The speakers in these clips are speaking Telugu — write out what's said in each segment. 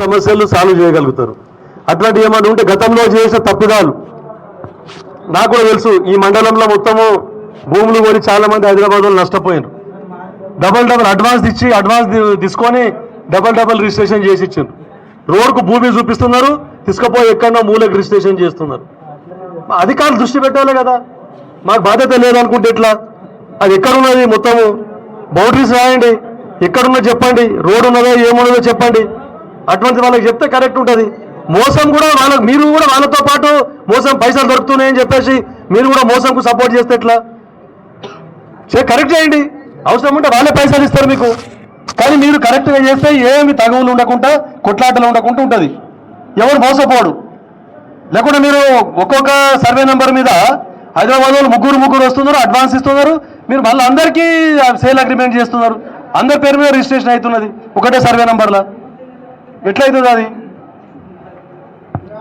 సమస్యలు సాల్వ్ చేయగలుగుతారు. అట్లాంటి ఏమైనా ఉంటే గతంలో చేసిన తప్పిదాలు నాకు కూడా తెలుసు ఈ మండలంలో మొత్తము భూములు కొని చాలా మంది హైదరాబాద్ వాళ్ళు నష్టపోయారు డబల్ డబల్ అడ్వాన్స్ ఇచ్చి అడ్వాన్స్ తీసుకొని డబల్ డబల్ రిజిస్ట్రేషన్ చేసి ఇచ్చారు రోడ్కు భూమి చూపిస్తున్నారు తీసుకుపోయి ఎక్కడో మూలకు రిజిస్ట్రేషన్ చేస్తున్నారు. అధికారులు దృష్టి పెట్టాలి కదా. మాకు బాధ్యత లేదనుకుంటే ఎట్లా? అది ఎక్కడున్నది మొత్తము? బౌండరీస్ రాయండి. ఎక్కడున్నదో చెప్పండి? రోడ్ ఉన్నదో ఏమున్నదో చెప్పండి. అటువంటి వాళ్ళకి చెప్తే కరెక్ట్ ఉంటుంది. మోసం కూడా వాళ్ళకి మీరు కూడా వాళ్ళతో పాటు మోసం పైసలు దొరుకుతున్నాయని చెప్పేసి మీరు కూడా మోసంకు సపోర్ట్ చేస్తే ఎట్లా? కరెక్ట్ చేయండి. అవసరం ఉంటే వాళ్ళే పైసలు ఇస్తారు మీకు. కానీ మీరు కరెక్ట్గా చేస్తే ఏమి తగవులు ఉండకుండా కొట్లాటలు ఉండకుండా ఉంటుంది. ఎవరు మోసపోడు. లేకుంటే మీరు ఒక్కొక్క సర్వే నెంబర్ మీద హైదరాబాద్ వాళ్ళు ముగ్గురు ముగ్గురు వస్తున్నారు అడ్వాన్స్ ఇస్తున్నారు. మీరు మళ్ళీ అందరికీ సేల్ అగ్రిమెంట్ చేస్తున్నారు. అందరి పేరు మీద రిజిస్ట్రేషన్ అవుతున్నది. ఒకటే సర్వే నెంబర్లో ఎట్లయితుంది అది?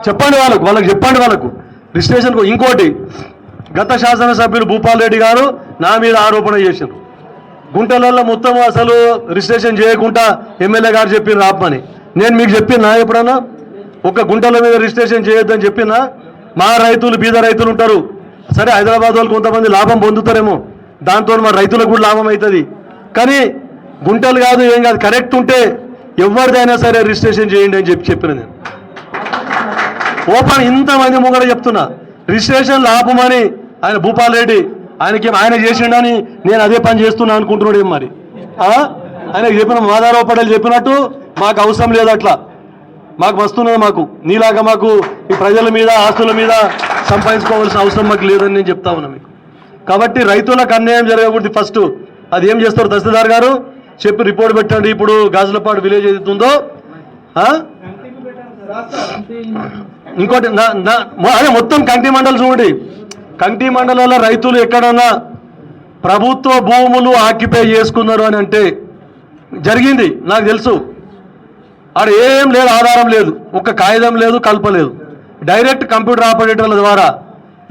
చెప్పండి వాళ్ళకు వాళ్ళకి చెప్పండి వాళ్ళకు. రిజిస్ట్రేషన్కు ఇంకోటి గత శాసనసభ్యులు భూపాల్ రెడ్డి గారు నా మీద ఆరోపణ చేశారు. గుంటలలో మొత్తం అసలు రిజిస్ట్రేషన్ చేయకుండా ఎమ్మెల్యే గారు చెప్పిన రాపమని నేను మీకు చెప్పినా ఎప్పుడన్నా? ఒక గుంటల మీద రిజిస్ట్రేషన్ చేయొద్దని చెప్పినా? మా రైతులు బీద రైతులు ఉంటారు. సరే హైదరాబాద్ వాళ్ళు కొంతమంది లాభం పొందుతారేమో. దాంతో మా రైతులకు కూడా లాభం అవుతుంది. కానీ గుంటలు కాదు ఏం కాదు కరెక్ట్ ఉంటే ఎవరిదైనా సరే రిజిస్ట్రేషన్ చేయండి అని చెప్పి చెప్పిన నేను. ఓపెన్ ఇంతమంది ముంగడ చెప్తున్నా. రిజిస్ట్రేషన్ లాభమని ఆయన భూపాల్ రెడ్డి ఆయనకి ఆయన చేసిండని నేను అదే పని చేస్తున్నా అనుకుంటున్నాడు ఏం మరి? ఆయనకు చెప్పిన మాధారావు పటేల్ చెప్పినట్టు మాకు అవసరం లేదు అట్లా. మాకు వస్తున్నది మాకు. నీలాగా మాకు ఈ ప్రజల మీద ఆస్తుల మీద సంపాదించుకోవాల్సిన అవసరం మాకు లేదని నేను చెప్తా ఉన్నా మీకు. కాబట్టి రైతులకు అన్యాయం జరగకూడదు ఫస్ట్. అది ఏం చేస్తారు తహసీల్దార్ గారు? చెప్పి రిపోర్ట్ పెట్టండి. ఇప్పుడు గాజులపాడు విలేజ్ ఏదైతుందో ఇంకోటి నా- నా- అదే మొత్తం కంటి మండలి చూడండి. కంటి మండలాల రైతులు ఎక్కడన్నా ప్రభుత్వ భూములు ఆక్యుపై చేసుకున్నారు అని అంటే జరిగింది నాకు తెలుసు. ఆడ ఏం లేదు ఆధారం లేదు. ఒక్క కాగితం లేదు కలపలేదు డైరెక్ట్ కంప్యూటర్ ఆపరేటర్ల ద్వారా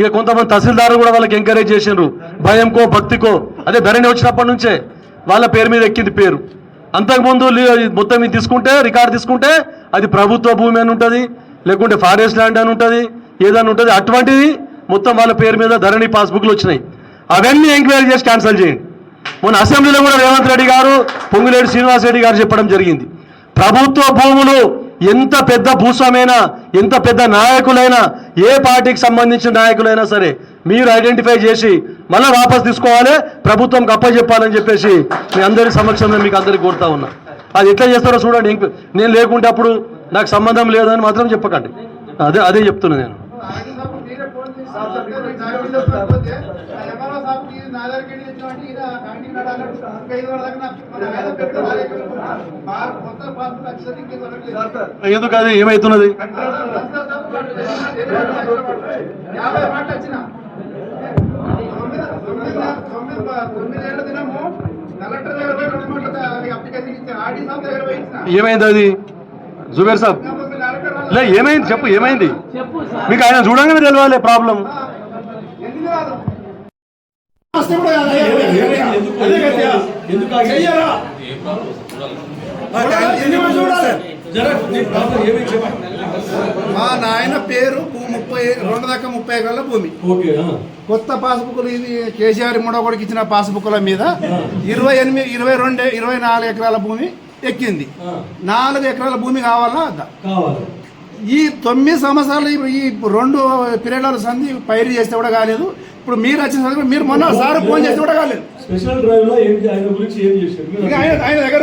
ఇక కొంతమంది తహసీల్దారు కూడా వాళ్ళకి ఎంకరేజ్ చేసిండ్రు. భయంకో భక్తికో. అదే ధరణి వచ్చినప్పటి నుంచే. వాళ్ళ పేరు మీద ఎక్కింది పేరు. అంతకుముందు లీ- మొత్తం ఇది తీసుకుంటే రికార్డు తీసుకుంటే అది ప్రభుత్వ భూమి అని ఉంటుంది లేకుంటే ఫారెస్ట్ ల్యాండ్ అని ఉంటుంది ఏదైనా ఉంటుంది. అటువంటిది మొత్తం వాళ్ళ పేరు మీద ధరణి పాస్బుక్లు వచ్చినాయి. అవన్నీ ఎంక్వైరీ చేసి క్యాన్సిల్ చేయండి. మొన్న అసెంబ్లీలో కూడా రేవంత్ రెడ్డి గారు పొంగులేడు శ్రీనివాస్ రెడ్డి గారు చెప్పడం జరిగింది. ప్రభుత్వ భూములు ఎంత పెద్ద భూస్వామైనా ఎంత పెద్ద నాయకులైనా ఏ పార్టీకి సంబంధించిన నాయకులైనా సరే మీరు ఐడెంటిఫై చేసి మళ్ళీ వాపస్ తీసుకోవాలి ప్రభుత్వంకి అప్పచెప్పాలని చెప్పేసి మీ అందరి సమక్షంలో మీకు అందరికి కోరుతా ఉన్నా. అది ఎట్లా చేస్తారో చూడండి ఇంక నేను లేకుంటే అప్పుడు నాకు సంబంధం లేదని మాత్రం చెప్పకండి. అదే అదే చెప్తున్నా నేను. ఎందుకు అది? ఏమవుతున్నది యాభై మాటలు వచ్చిన తొమ్మిది తొమ్మిది తొమ్మిది తొమ్మిదేళ్ళ దినము కలెక్టర్ దగ్గర పోయి రెండు మాటలు అప్లికేషన్ ఇచ్చిన ఆర్డీ సాబ్ దగ్గర పోయి ఇచ్చిన ఏమైంది అది? జుబేర్ సాబ్. లే ఏమైంది? చెప్పు ఏమైంది? మీకు ఆయన చూడంగానే తెలియాలి ప్రాబ్లం. ఎందుకు కాదు మా నాయన పేరు ముప్పై రెండు దాకా ముప్పై ఎకరాల భూమి. కొత్త పాస్బుక్లు ఇది కేసీఆర్ మూడో కొడుకు ఇచ్చిన పాస్బుక్ల మీద ఇరవై ఎనిమిది ఇరవై రెండు ఇరవై నాలుగు ఎకరాల భూమి ఎక్కింది. నాలుగు ఎకరాల భూమి కావాలా? వద్దా ఈ తొమ్మిది సంవత్సరాలు ఈ- రెండు పీరియడ్ల సంధి పైరు చేస్తే కూడా కాలేదు. ఇప్పుడు మీరు వచ్చిన సందర్భంగా మీరు మొన్న సార్ ఫోన్ చేస్తే కూడా కాలేదు. స్పెషల్ డ్రైవ్లో ఆయన గురించి ఏం చేశారు? ఆయన దగ్గర